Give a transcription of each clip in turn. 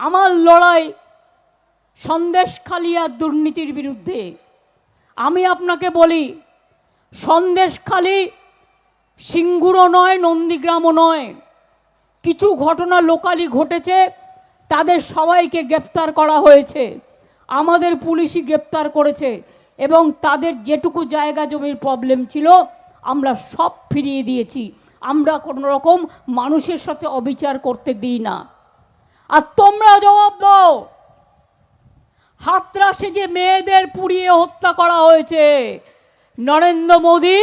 আমার লড়াই সন্দেশখালি আর দুর্নীতির বিরুদ্ধে। আমি আপনাকে বলি, সন্দেশখালি সিঙ্গুরও নয়, নন্দীগ্রামও নয়। কিছু ঘটনা লোকালি ঘটেছে, তাদের সবাইকে গ্রেপ্তার করা হয়েছে। আমাদের পুলিশই গ্রেপ্তার করেছে এবং তাদের যেটুকু জায়গা জমির প্রবলেম ছিল, আমরা সব ফিরিয়ে দিয়েছি। আমরা কোনো রকম মানুষের সাথে অবিচার করতে দিই না। আর তোমরা জবাব দাও। হাতরাসে যে মেয়েদের পুড়িয়ে হত্যা করা হয়েছে, নরেন্দ্র মোদী,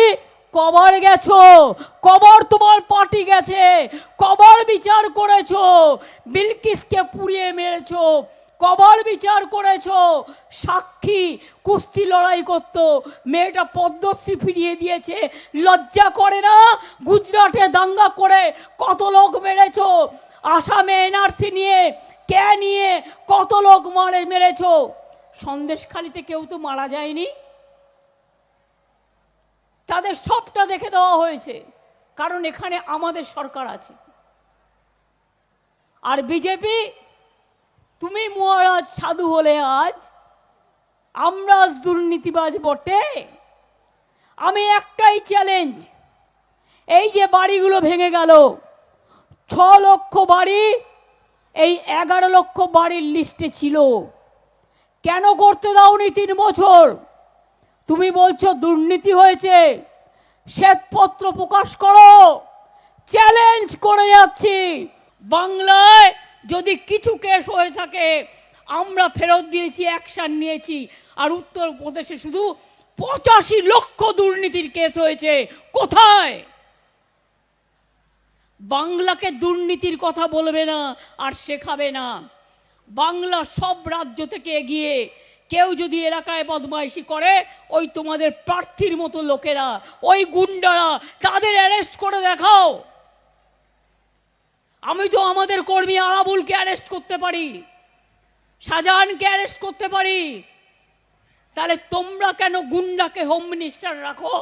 কবর গেছো, কবর তোমার পার্টি গেছে, কবর বিচার করেছ, বিলকিসকে পুড়িয়ে মেরেছো, কবর বিচার করেছ, সাক্ষী, কুস্তি লড়াই করতো, মেয়েটা পদ্মশ্রী ফিরিয়ে দিয়েছে, লজ্জা করে না? গুজরাটে দাঙ্গা করে কত লোক মেরেছো? আসামে এনআরসি নিয়ে, কে নিয়ে কত লোক মারে মেরেছ? সন্দেশখালিতে কেউ তো মারা যায়নি? তাদের সবটা দেখে দেওয়া হয়েছে, কারণ এখানে আমাদের সরকার আছে। আর বিজেপি, তুমি মহারাজ সাধু হলে আজ, আমরা আজ দুর্নীতিবাজ বটে। আমি একটাই চ্যালেঞ্জ এই যে বাড়িগুলো ভেঙে গেল লক্ষ বাড়ি, এই এগারো লক্ষ বাড়ির লিস্টে ছিল। কেন করতে দাওনি তিন বছর? তুমি বলছো দুর্নীতি হয়েছে। শ্বেতপত্র প্রকাশ করো। চ্যালেঞ্জ করে যাচ্ছি। বাংলায় যদি কিছু কেস হয়ে থাকে, আমরা ফেরত দিয়েছি অ্যাকশন নিয়েছি। আর উত্তরপ্রদেশে শুধু পঁচাশি লক্ষ দুর্নীতির কেস হয়েছে। কোথায়? বাংলাকে দুর্নীতির কথা বলবে না আর শেখাবে না। বাংলা সব রাজ্য থেকে এগিয়ে কেউ যদি এলাকায় বদমাইশি করে, ওই তোমাদের প্রার্থীর মতো লোকেরা, ওই গুন্ডারা, তাদের অ্যারেস্ট করে দেখাও। আমি তো আমাদের কর্মী আরাবুলকে অ্যারেস্ট করতে পারি, শাহজাহানকে অ্যারেস্ট করতে পারি। তাহলে তোমরা কেন গুন্ডাকে হোম মিনিস্টার রাখো?